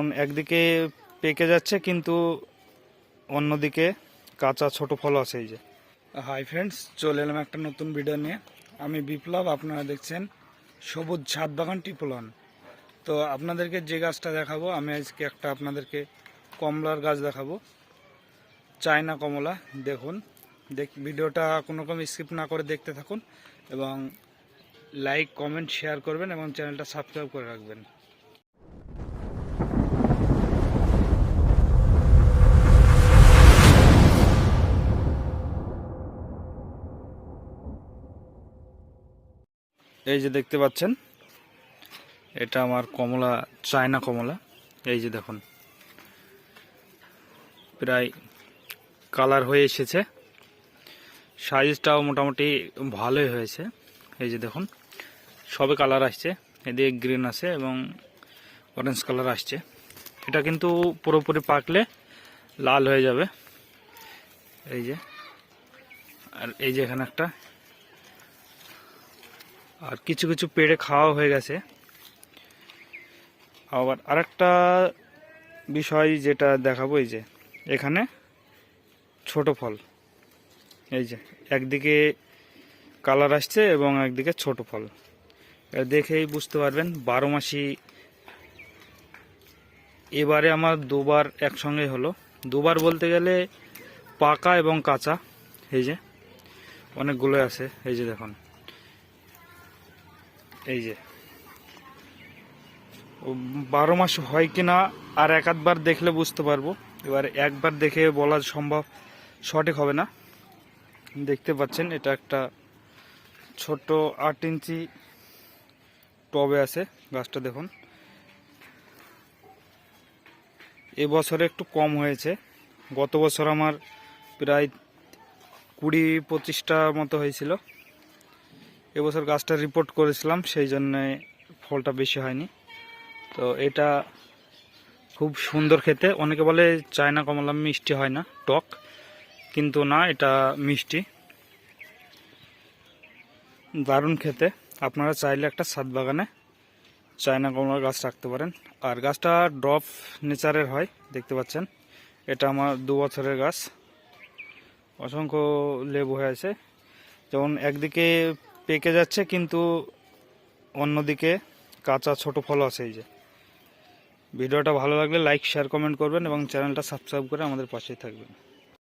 যেমন একদিকে পেকে যাচ্ছে, কিন্তু অন্যদিকে কাঁচা ছোট ফল আছে এই যে। হাই ফ্রেন্ডস চলে এলাম একটা নতুন ভিডিও নিয়ে। আমি বিপ্লব, আপনারা দেখছেন সবুজ ছাদ বাগান টিপলন তো আপনাদেরকে যে গাছটা দেখাবো, আমি আজকে একটা আপনাদেরকে কমলার গাছ দেখাবো। চায়না কমলা, দেখুন। দেখ, ভিডিওটা কোনো রকম স্কিপ না করে দেখতে থাকুন এবং লাইক কমেন্ট শেয়ার করবেন এবং চ্যানেলটা সাবস্ক্রাইব করে রাখবেন। এই যে দেখতে পাচ্ছেন, এটা আমার কমলা, চায়না কমলা। এই যে দেখুন, প্রায় কালার হয়ে এসেছে। সাইজটাও মোটামুটি ভালোই হয়েছে। এই যে দেখুন, সবে কালার আসছে। এদিকে গ্রিন আছে এবং অরেঞ্জ কালার আসছে। এটা কিন্তু পুরোপুরি পাকলে লাল হয়ে যাবে। এই যে, আর এই যে এখানে একটা আর কিছু কিছু পেড়ে খাওয়া হয়ে গেছে। আবার আরেকটা বিষয় যেটা দেখাবো, এই যে এখানে ছোট ফল। এই যে একদিকে কালার আসছে এবং একদিকে ছোট ফল। দেখেই বুঝতে পারবেন, বারো মাসি এবারে আমার দুবার একসঙ্গে হলো। দুবার বলতে গেলে পাকা এবং কাঁচা, এই যে অনেকগুলো আছে, এই যে দেখুন। এই যে। বারো মাস হয় কিনা আর এক আধবার দেখলে বুঝতে পারব। এবার একবার দেখে বলা সম্ভব সঠিক হবে না। দেখতে পাচ্ছেন, এটা একটা ছোট আট ইঞ্চি টবে আছে গাছটা দেখুন। এবছরে একটু কম হয়েছে। গত বছর আমার প্রায় কুড়ি পঁচিশটা মতো হয়েছিল। এবছর গাছটা রিপোর্ট করেছিলাম, সেই জন্যে ফলটা বেশি হয়নি। তো এটা খুব সুন্দর খেতে। অনেকে বলে চায়না কমলা মিষ্টি হয় না, টক, কিন্তু না, এটা মিষ্টি। দারুণ খেতে। আপনারা চাইলে একটা ছাদ বাগানে চায়না কমলার গাছ রাখতে পারেন। আর গাছটা ড্রপ নেচারের হয়, দেখতে পাচ্ছেন। এটা আমার দু বছরের গাছ। অসংখ্য লেবু হয়ে আছে। যেমন একদিকে পেকে যাচ্ছে, কিন্তু অন্যদিকে কাঁচা ছোট ফল আছে এই যে। ভিডিওটা ভালো লাগলে লাইক শেয়ার কমেন্ট করবেন এবং চ্যানেলটা সাবস্ক্রাইব করে আমাদের পাশেই থাকবেন।